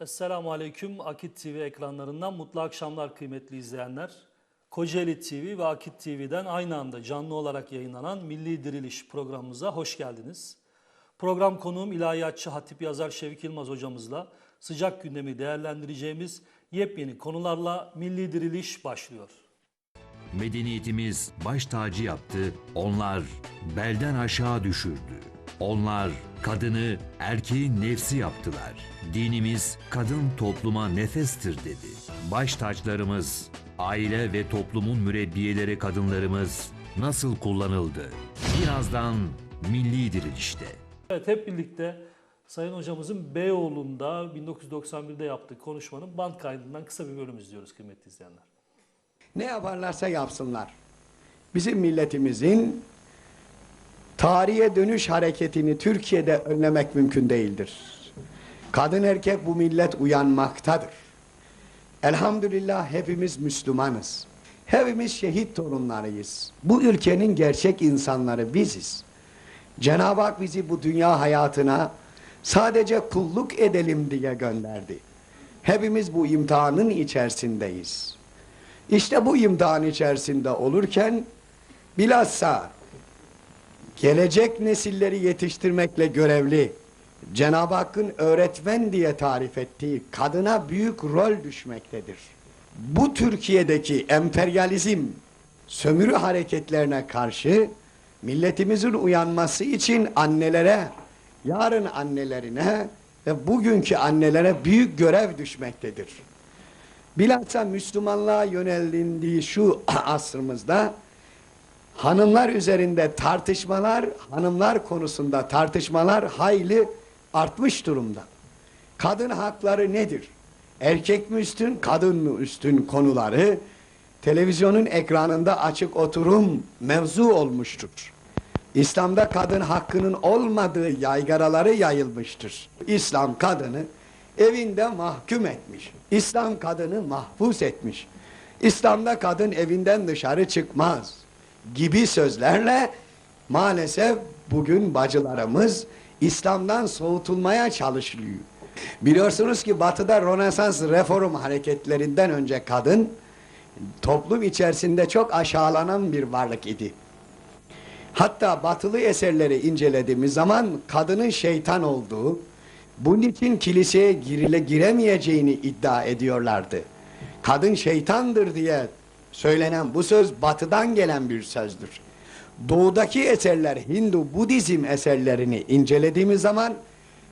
Esselamu Aleyküm Akit TV ekranlarından mutlu akşamlar kıymetli izleyenler. Kocaeli TV ve Akit TV'den aynı anda canlı olarak yayınlanan Milli Diriliş programımıza hoş geldiniz. Program konuğum ilahiyatçı Hatip Yazar Şevki Yılmaz hocamızla sıcak gündemi değerlendireceğimiz yepyeni konularla Milli Diriliş başlıyor. Medeniyetimiz baş tacı yaptı, onlar belden aşağı düşürdü. Onlar kadını erkeğin nefsi yaptılar. Dinimiz kadın topluma nefestir dedi. Baş taclarımız, aile ve toplumun mürebbiyeleri kadınlarımız nasıl kullanıldı? Birazdan milli dirilişte. Evet hep birlikte Sayın Hocamızın Beyoğlu'nda 1991'de yaptığı konuşmanın band kaydından kısa bir bölüm izliyoruz kıymetli izleyenler. Ne yaparlarsa yapsınlar. Bizim milletimizin tarihe dönüş hareketini Türkiye'de önlemek mümkün değildir. Kadın erkek bu millet uyanmaktadır. Elhamdülillah hepimiz Müslümanız. Hepimiz şehit torunlarıyız. Bu ülkenin gerçek insanları biziz. Cenab-ı Hak bizi bu dünya hayatına sadece kulluk edelim diye gönderdi. Hepimiz bu imtihanın içerisindeyiz. İşte bu imtihan içerisinde olurken bilhassa gelecek nesilleri yetiştirmekle görevli Cenab-ı Hakk'ın öğretmen diye tarif ettiği kadına büyük rol düşmektedir. Bu Türkiye'deki emperyalizm sömürü hareketlerine karşı milletimizin uyanması için annelere, yarın annelerine ve bugünkü annelere büyük görev düşmektedir. Bilhassa Müslümanlığa yönelindiği şu asrımızda hanımlar üzerinde tartışmalar, hanımlar konusunda tartışmalar hayli artmış durumda. Kadın hakları nedir? Erkek mi üstün, kadın mı üstün konuları televizyonun ekranında açık oturum mevzu olmuştur. İslam'da kadın hakkının olmadığı yaygaraları yayılmıştır. İslam kadını evinde mahkum etmiş. İslam kadını mahpus etmiş. İslam'da kadın evinden dışarı çıkmaz gibi sözlerle maalesef bugün bacılarımız İslam'dan soğutulmaya çalışılıyor. Biliyorsunuz ki batıda Rönesans reform hareketlerinden önce kadın toplum içerisinde çok aşağılanan bir varlık idi. Hatta batılı eserleri incelediğimiz zaman kadının şeytan olduğu, bunun için kiliseye girile giremeyeceğini iddia ediyorlardı. Kadın şeytandır diye söylenen bu söz batıdan gelen bir sözdür. Doğudaki eserler, Hindu, Budizm eserlerini incelediğimiz zaman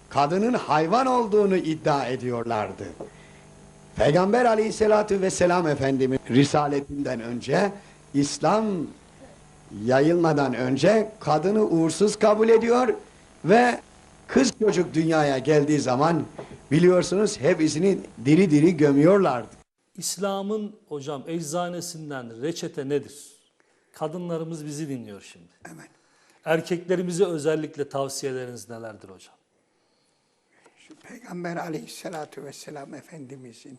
kadının hayvan olduğunu iddia ediyorlardı. Peygamber aleyhissalatü vesselam Efendimiz risaletinden önce İslam yayılmadan önce kadını uğursuz kabul ediyor ve kız çocuk dünyaya geldiği zaman biliyorsunuz hepsini diri diri gömüyorlardı. İslam'ın hocam eczanesinden reçete nedir? Kadınlarımız bizi dinliyor şimdi. Evet. Erkeklerimize özellikle tavsiyeleriniz nelerdir hocam? Şu Peygamber aleyhissalatu vesselam Efendimizin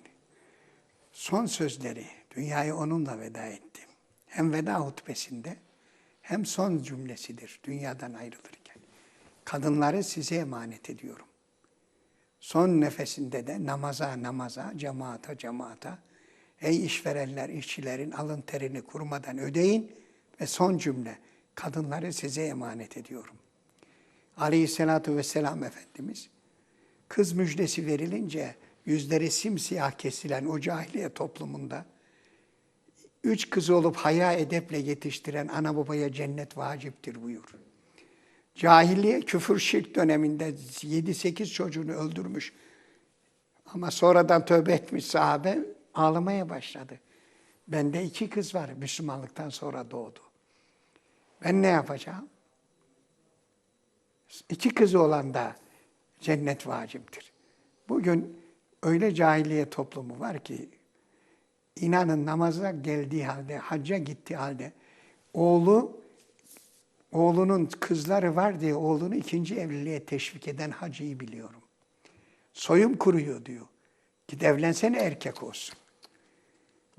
son sözleri, dünyayı onunla veda etti. Hem veda hutbesinde hem son cümlesidir dünyadan ayrılırken. Kadınları size emanet ediyorum. Son nefesinde de namaza namaza, cemaata cemaata, ey işverenler işçilerin alın terini kurmadan ödeyin ve son cümle, kadınları size emanet ediyorum. Aleyhissalatu vesselam Efendimiz, kız müjdesi verilince yüzleri simsiyah kesilen o cahiliye toplumunda üç kız olup haya edeple yetiştiren ana babaya cennet vaciptir buyur. Cahiliye küfür şirk döneminde 7-8 çocuğunu öldürmüş. Ama sonradan tövbe etmiş sahabe ağlamaya başladı. Bende iki kız var Müslümanlıktan sonra doğdu. Ben ne yapacağım? İki kızı olan da cennet vaciptir. Bugün öyle cahiliye toplumu var ki inanın namaza geldiği halde, hacca gittiği halde oğlu oğlunun kızları var diye oğlunu ikinci evliliğe teşvik eden hacıyı biliyorum. Soyum kuruyor diyor. Git evlensene erkek olsun.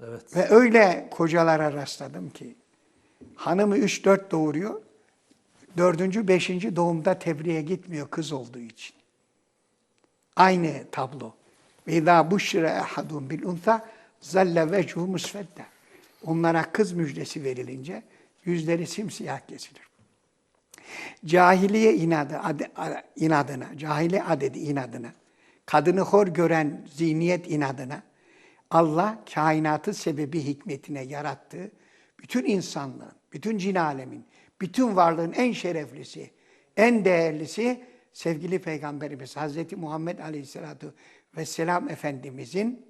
Evet. Ve öyle kocalara rastladım ki hanımı 3-4 doğuruyor. Dördüncü, beşinci doğumda tebriğe gitmiyor kız olduğu için. Aynı tablo. Ve izâ buşşire ehadun bil untha zalle musfedde. Onlara kız müjdesi verilince yüzleri simsiyah kesilir. Cahiliye inadı, ade- a- inadına, cahiliye adedi inadına, kadını hor gören zihniyet inadına, Allah kainatı sebebi hikmetine yarattığı bütün insanlığın, bütün cin alemin, bütün varlığın en şereflisi, en değerlisi sevgili Peygamberimiz Hazreti Muhammed Aleyhisselatü Vesselam Efendimizin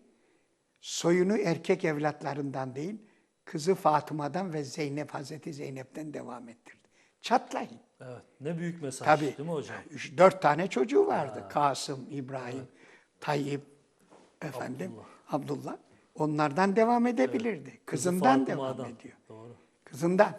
soyunu erkek evlatlarından değil, kızı Fatıma'dan ve Zeynep Hazreti Zeynep'ten devam ettirdi. Çatlayın. Evet. Ne büyük mesaj Tabii. değil mi hocam? Üç, dört tane çocuğu vardı. Kasım, İbrahim, Tayyip, efendim, Abdullah. Onlardan devam edebilirdi. Kızından devam Fatıma'dan. ediyor. Doğru. Kızından.